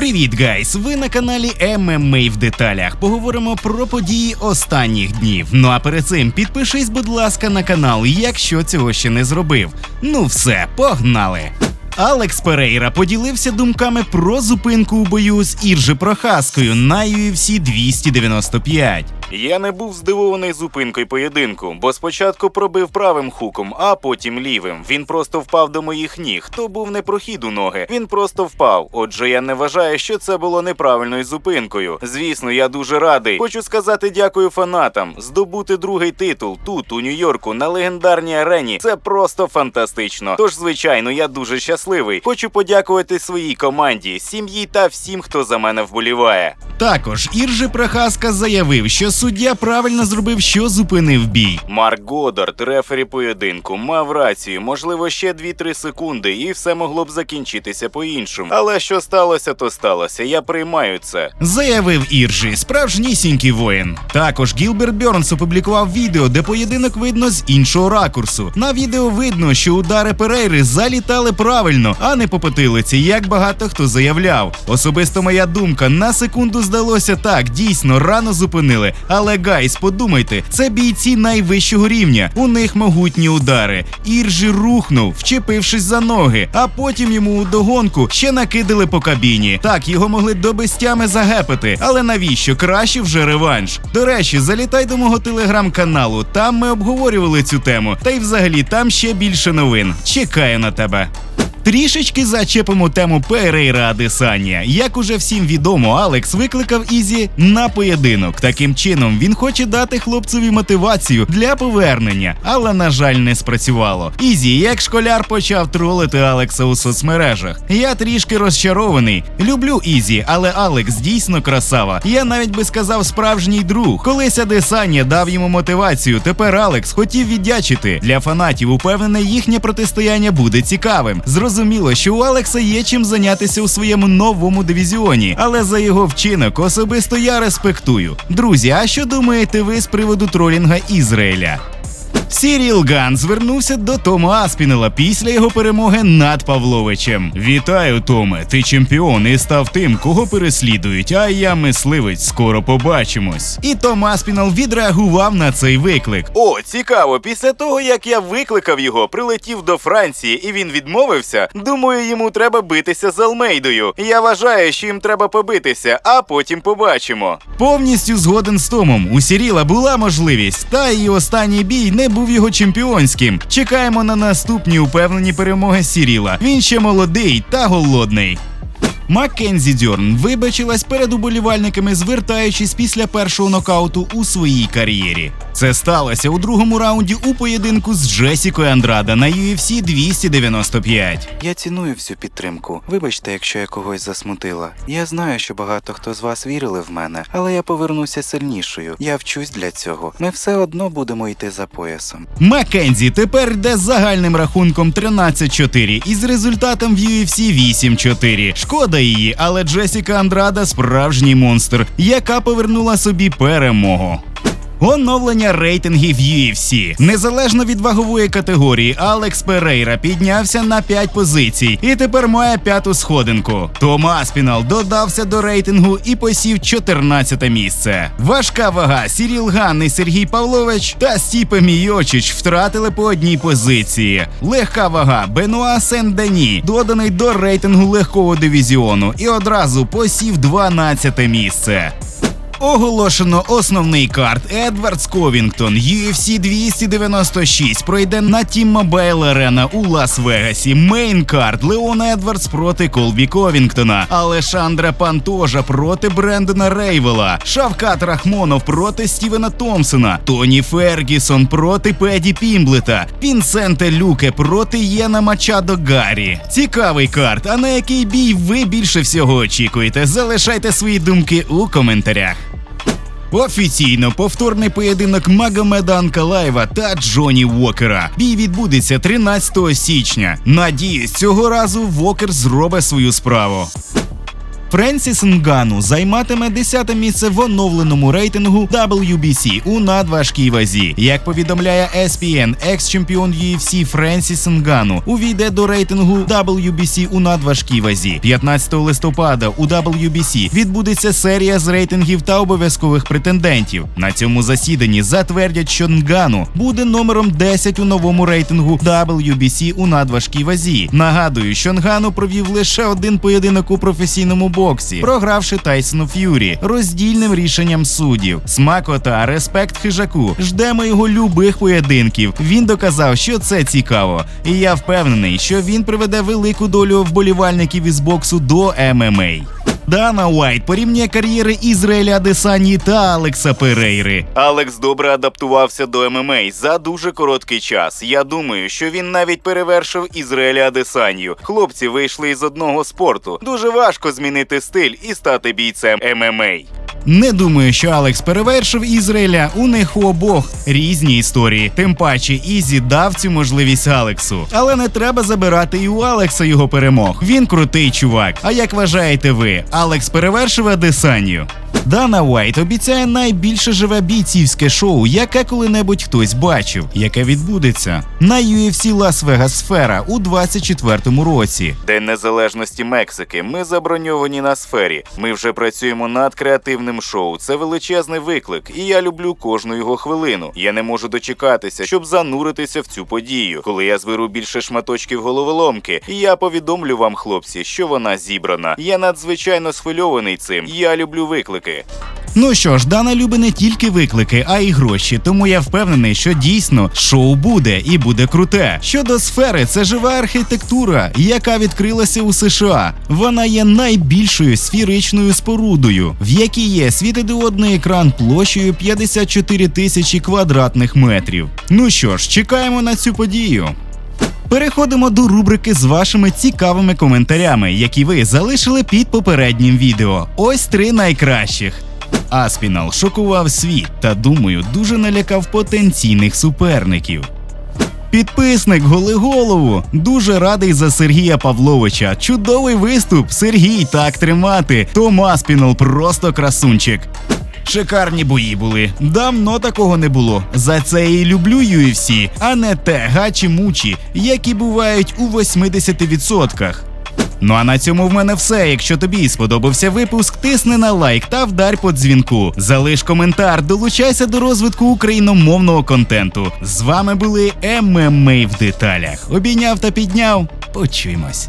Привіт, гайс! Ви на каналі ММА в деталях. Поговоримо про події останніх днів. Ну а перед цим підпишись, будь ласка, на канал, якщо цього ще не зробив. Ну все, погнали! Алекс Перейра поділився думками про зупинку у бою з Іржи Прохаскою на UFC 295. Я не був здивований зупинкою поєдинку, бо спочатку пробив правим хуком, а потім лівим. Він просто впав до моїх ніг. То був не прохід у ноги, він просто впав. Отже, я не вважаю, що це було неправильною зупинкою. Звісно, я дуже радий. Хочу сказати дякую фанатам. Здобути другий титул тут, у Нью-Йорку, на легендарній арені. Це просто фантастично. Тож, звичайно, я дуже щасливий. Хочу подякувати своїй команді, сім'ї та всім, хто за мене вболіває. Також Іржи Прохаска заявив, що суддя правильно зробив, що зупинив бій. Марк Годард, рефері поєдинку, мав рацію, можливо, ще 2-3 секунди, і все могло б закінчитися по-іншому. Але що сталося, то сталося. Я приймаю це. Заявив Іржі, справжнісінький воїн. Також Гілберт Бьорнс опублікував відео, де поєдинок видно з іншого ракурсу. На відео видно, що удари Перейри залітали правильно, а не по потилиці, як багато хто заявляв. Особисто моя думка на секунду здалося так, дійсно рано зупинили. Але гайс, подумайте, це бійці найвищого рівня. У них могутні удари. Іржі рухнув, вчепившись за ноги, а потім йому у догонку ще накидали по кабіні. Так, його могли до безтями загепити. Але навіщо? Краще вже реванш. До речі, залітай до мого телеграм-каналу. Там ми обговорювали цю тему. Та й взагалі там ще більше новин. Чекаю на тебе. Трішечки зачепимо тему Перейра Адесанія. Як уже всім відомо, Алекс викликав Ізі на поєдинок. Таким чином він хоче дати хлопцеві мотивацію для повернення, але на жаль, не спрацювало. Ізі, як школяр, почав тролити Алекса у соцмережах. Я трішки розчарований. Люблю Ізі, але Алекс дійсно красава. Я навіть би сказав справжній друг. Колись Адесанія дав йому мотивацію. Тепер Алекс хотів віддячити. Для фанатів упевнений, їхнє протистояння буде цікавим. Зрозуміло, що у Алекса є чим зайнятися у своєму новому дивізіоні, але за його вчинок особисто я респектую. Друзі, а що думаєте ви з приводу тролінга Ізраїля? Сіріл Ган звернувся до Тома Аспінела після його перемоги над Павловичем. Вітаю, Томе! Ти чемпіон і став тим, кого переслідують. А я мисливець. Скоро побачимось. І Том Аспінел відреагував на цей виклик. О, цікаво, після того як я викликав його, прилетів до Франції і він відмовився. Думаю, йому треба битися з Алмейдою. Я вважаю, що їм треба побитися, а потім побачимо. Повністю згоден з Томом. У Сіріла була можливість, та її останній бій не був його чемпіонським. Чекаємо на наступні упевнені перемоги Сіріла. Він ще молодий та голодний. Маккензі Дьорн вибачилась перед уболівальниками, звертаючись після першого нокауту у своїй кар'єрі. Це сталося у другому раунді у поєдинку з Джесікою Андрада на UFC 295. Я ціную всю підтримку. Вибачте, якщо я когось засмутила. Я знаю, що багато хто з вас вірили в мене, але я повернуся сильнішою. Я вчусь для цього. Ми все одно будемо йти за поясом. Маккензі тепер йде з загальним рахунком 13-4 і з результатом в UFC 8-4. Шкода її, але Джесіка Андрада справжній монстр, яка повернула собі перемогу. Оновлення рейтингів UFC. Незалежно від вагової категорії, Алекс Перейра піднявся на 5 позицій і тепер має п'яту сходинку. Том Аспінал додався до рейтингу і посів 14 місце. Важка вага Сіріл Ган і Сергій Павлович та Стіпе Мійочич втратили по одній позиції. Легка вага Бенуа Сен-Дені доданий до рейтингу легкого дивізіону і одразу посів 12 місце. Оголошено основний карт Едвардс Ковінгтон UFC 296 пройде на Team Mobile Arena у Лас-Вегасі. Мейн карт Леон Едвардс проти Колбі Ковінгтона, Алешандра Пантожа проти Брендона Рейвела, Шавкат Рахмонов проти Стівена Томпсона, Тоні Фергісон проти Педі Пімблета, Вінсенте Люке проти Єна Мачадо Гаррі. Цікавий карт. А на який бій ви більше всього очікуєте? Залишайте свої думки у коментарях. Офіційно повторний поєдинок Магомеда Анкалаєва та Джоні Вокера. Бій відбудеться 13 січня. Надіюсь, цього разу Вокер зробить свою справу. Френсіс Нгану займатиме 10 місце в оновленому рейтингу WBC у надважкій вазі. Як повідомляє ESPN, екс-чемпіон UFC Френсіс Нгану увійде до рейтингу WBC у надважкій вазі. 15 листопада у WBC відбудеться серія з рейтингів та обов'язкових претендентів. На цьому засіданні затвердять, що Нгану буде номером 10 у новому рейтингу WBC у надважкій вазі. Нагадую, що Нгану провів лише один поєдинок у професійному боксі, програвши Тайсону Ф'юрі роздільним рішенням суддів. Смакота, респект хижаку. Ждемо його любих поєдинків. Він доказав, що це цікаво. І я впевнений, що він приведе велику долю вболівальників із боксу до ММА. Дана Уайт порівнює кар'єри Ізраїля Адесані та Алекса Перейри. Алекс добре адаптувався до ММА за дуже короткий час. Я думаю, що він навіть перевершив Ізраїля Адесанію. Хлопці вийшли із одного спорту. Дуже важко змінити стиль і стати бійцем ММА. Не думаю, що Алекс перевершив Ізраїля. У них у обох різні історії. Тим паче Ізі дав цю можливість Алексу. Але не треба забирати і у Алекса його перемог. Він крутий чувак. А як вважаєте ви, Алекс перевершив Адесанію? Дана Уайт обіцяє найбільше живе бійцівське шоу, яке коли-небудь хтось бачив, яке відбудеться на UFC Лас-Вегас Сфера у 24-му році. День незалежності Мексики. Ми заброньовані на сфері. Ми вже працюємо над креативним шоу. Це величезний виклик, і я люблю кожну його хвилину. Я не можу дочекатися, щоб зануритися в цю подію. Коли я зберу більше шматочків головоломки, я повідомлю вам, хлопці, що вона зібрана. Я надзвичайно схвильований цим. Я люблю виклики. Ну що ж, Дана любить не тільки виклики, а й гроші. Тому я впевнений, що дійсно шоу буде і буде круте. Щодо сфери, це жива архітектура, яка відкрилася у США. Вона є найбільшою сферичною спорудою, в якій є світодіодний екран площею 54 тисячі квадратних метрів. Ну що ж, чекаємо на цю подію. Переходимо до рубрики з вашими цікавими коментарями, які ви залишили під попереднім відео. Ось три найкращих. Аспінал шокував світ та, думаю, дуже налякав потенційних суперників. Підписник голи голову. Дуже радий за Сергія Павловича. Чудовий виступ. Сергій так тримати. Том Аспінал просто красунчик. Шикарні бої були. Давно такого не було. За це і люблю UFC, а не те гачі мучі, які бувають у 80%. Ну а на цьому в мене все. Якщо тобі сподобався випуск, тисни на лайк та вдар по дзвінку. Залиш коментар, долучайся до розвитку україномовного контенту. З вами були ММА в деталях. Обійняв та підняв. Почуємось.